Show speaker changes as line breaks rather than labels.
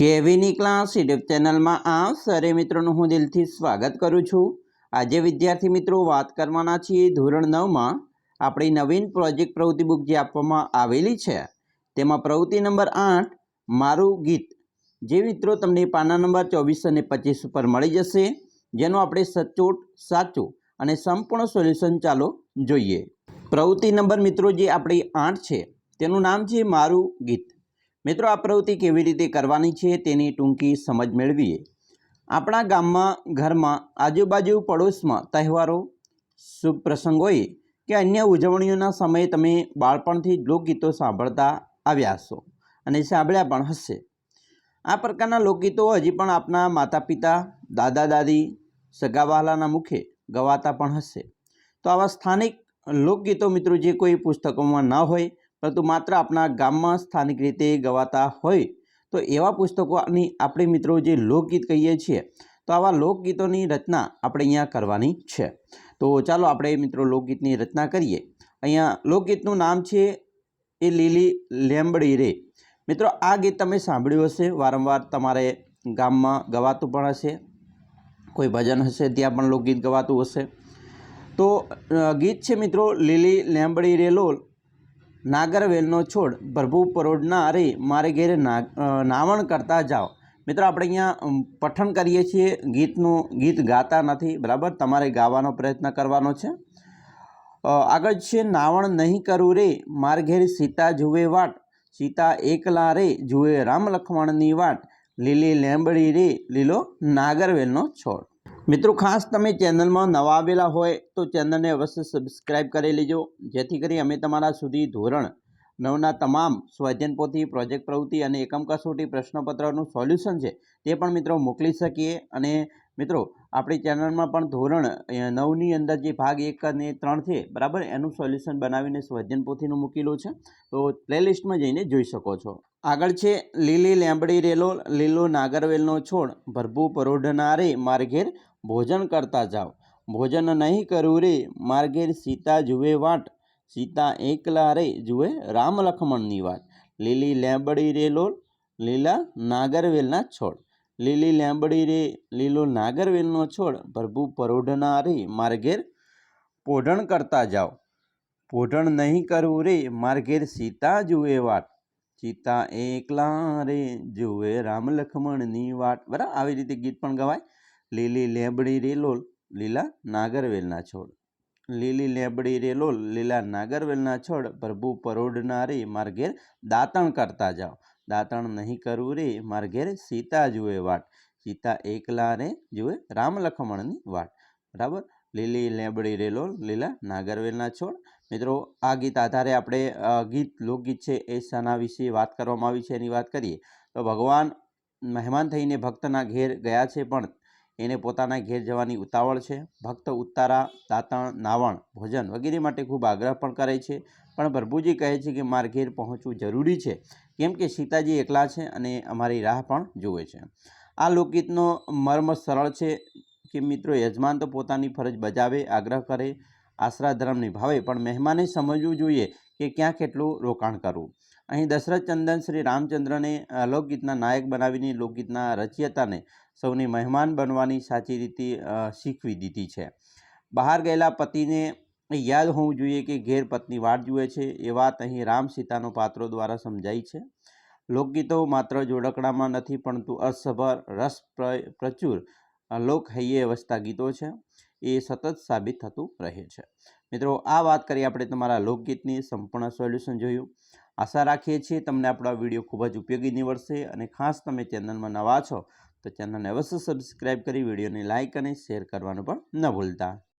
કેવીની class YouTube ચેનલમાં આ સરે મિત્રોનું હું દિલથી સ્વાગત કરું છું. આજે વિદ્યાર્થી મિત્રો વાત કરવાના છીએ ધોરણ નવમાં આપણી નવીન પ્રોજેક્ટ પ્રવૃત્તિ બુક જે આપવામાં આવેલી છે, તેમાં પ્રવૃત્તિ નંબર આઠ, મારું ગીત. જે મિત્રો તમને પાના નંબર ચોવીસ અને પચીસ ઉપર મળી જશે, જેનું આપણે સચોટ, સાચું અને સંપૂર્ણ સોલ્યુશન ચાલો જોઈએ. પ્રવૃત્તિ નંબર મિત્રો જે આપણી આઠ છે, તેનું નામ છે મારું ગીત. મિત્રો, આ પ્રવૃત્તિ કેવી રીતે કરવાની છે તેની ટૂંકી સમજ મેળવીએ. આપણા ગામમાં, ઘરમાં, આજુબાજુ પડોશમાં તહેવારો, શુભ પ્રસંગોએ કે અન્ય ઉજવણીઓના સમયે તમે બાળપણથી લોકગીતો સાંભળતા આવ્યા હશો અને સાંભળ્યા પણ હશે. આ પ્રકારના લોકગીતો હજી પણ આપના માતા પિતા દાદા, દાદી, સગાવાલાના મુખે ગવાતા પણ હશે. તો આવા સ્થાનિક લોકગીતો મિત્રો, જે કોઈ પુસ્તકોમાં ન હોય પરંતુ માત્ર આપણા ગામમાં સ્થાનિક રીતે ગવાતા હોય તો એવા પુસ્તકોની આપણે મિત્રો જે લોકગીત કહીએ છીએ, તો આવા લોકગીતોની રચના આપણે અહીંયા કરવાની છે. તો ચાલો આપણે મિત્રો લોકગીતની રચના કરીએ. અહીંયા લોકગીતનું નામ છે એ લીલી લેંબડી રે મિત્રો, આ ગીત તમે સાંભળ્યું હશે, વારંવાર તમારે ગામમાં ગવાતું પણ હશે, કોઈ ભજન હશે, ત્યાં પણ લોકગીત ગવાતું હશે. તો ગીત છે મિત્રો, લીલી લેંબડી રે લોલ. નાગરવેલનો છોડ પ્રભુ પરોડના રે મારે ઘેરે નાવણ કરતા જાઓ. મિત્રો, આપણે અહીંયા પઠન કરીએ છીએ ગીતનું, ગીત ગાતા નથી, બરાબર? તમારે ગાવાનો પ્રયત્ન કરવાનો છે. આગળ છે, નાવણ નહીં કરવું રે, માર ઘેર સીતા જુએ વાટ, સીતા એકલા રે, જુએ રામ લખમણની વાટ, લીલી લેંબડી રે, લીલો નાગરવેલનો છોડ. મિત્રો, ખાસ તમે ચેનલમાં નવા આવેલા હોય તો ચેનલને અવશ્ય સબસ્ક્રાઇબ કરી લેજો. જેથી કરી અમે તમારા સુધી ધોરણ નવના તમામ સ્વાધ્યાયન પોથી પ્રોજેક્ટ પ્રવૃત્તિ અને એકમ કસોટી પ્રશ્નપત્રનું સોલ્યુશન છે તે પણ મિત્રો મોકલી શકીએ. અને મિત્રો, આપણી ચેનલમાં પણ ધોરણ નવની અંદર જે ભાગ એક અને ત્રણ છે, બરાબર? એનું સોલ્યુશન બનાવીને સ્વાધ્યાયન પોથીનું મૂકેલું છે. તો પ્લેલિસ્ટમાં જઈને જોઈ શકો છો. આગળ છે, લીલી લેંબડી રેલો, લીલો નાગરવેલનો છોડ ભરભૂ પરોઢના રે માર ઘેર ભોજન કરતા જાઓ ભોજન નહીં કરવું રે માર ઘેર સીતા જુએ વાટ સીતા એકલા રે જુએ રામ લક્ષ્મણની વાટ લીલી લેંબડી રે લોલ લીલા નાગરવેલના છોડ લીલી લેંબડી રે લીલો નાગરવેલનો છોડ પ્રભુ પરોઢના રે માર ઘેર પોઢણ કરતા જાઓ પોઢણ નહીં કરવું રે માર ઘેર સીતા જુએ વાટ સીતા એકલા રે જુએ રામ લક્ષ્મણની વાટ બરાબર આવી રીતે ગીત પણ ગવાય લીલી લેબડી રેલોલ લીલા નાગરવેલના છોડ. લીલી લેબડી રેલોલ લીલા નાગરવેલના છોડ પ્રભુ પરોઢના રે માર ઘેર દાતણ કરતા જાઓ. દાતણ નહીં કરવું રે માર ઘેર સીતા જુએ વાટ. સીતા એકલા રે જુએ રામ લખમણની વાટ. બરાબર? લીલી લેબડી રેલોલ લીલા નાગરવેલના છોડ. મિત્રો, આ ગીત આધારે આપણે ગીત, લોકગીત છે એ શાના વિશે વાત કરવામાં આવી છે એની વાત કરીએ. તો ભગવાન મહેમાન થઈને ભક્તના ઘેર ગયા છે પણ એને પોતાના ઘેર જવાની ઉતાવળ છે. ભક્ત ઉત્તારા, દાંતણ, નાવણ, ભોજન વગેરે માટે ખૂબ આગ્રહ પણ કરે છે. પણ પ્રભુજી કહે છે કે મારે ઘેર પહોંચવું જરૂરી છે. કેમ કે સીતાજી એકલા છે અને અમારી રાહ પણ જુએ છે. આ લોકગીતનો મર્મ સરળ છે કે મિત્રો યજમાન તો પોતાની ફરજ બજાવે, આગ્રહ કરે આશરા ધર્મ નિભાવે, પણ મહેમાને સમજવું જોઈએ કે ક્યાં કેટલું રોકાણ કરવું. અહીં દશરથ ચંદન શ્રી રામચંદ્રને લોકગીતના નાયક બનાવીને લોકગીતના રચયતાને સૌની મહેમાન બનવાની સાચી રીતે શીખવી દીધી છે. બહાર ગયેલા પતિને યાદ હોવું જોઈએ કે ઘેર પત્ની વાટ જુએ છે. એ વાત અહીં રામ સીતાનો પાત્રો દ્વારા સમજાઈ છે. લોકગીતો માત્ર જોડકણામાં નથી, પરંતુ અર્થસભર રસ પ્ર- પ્રચુર લોક લોકહૈયે વસતા ગીતો છે. એ સતત સાબિત થતું રહે છે. મિત્રો, આ વાત કરી આપણે તમારા લોકગીતની સંપૂર્ણ સોલ્યુશન જોયું. આશા રાખીએ છીએ તમને આપણો આ વીડિયો ખૂબ જ ઉપયોગી નીવડશે અને ખાસ તમે ચેનલમાં નવા છો તો ચેનલને અવશ્ય સબસ્ક્રાઈબ કરી વિડીયોને લાઇક અને શેર કરવાનું પણ ન ભૂલતા.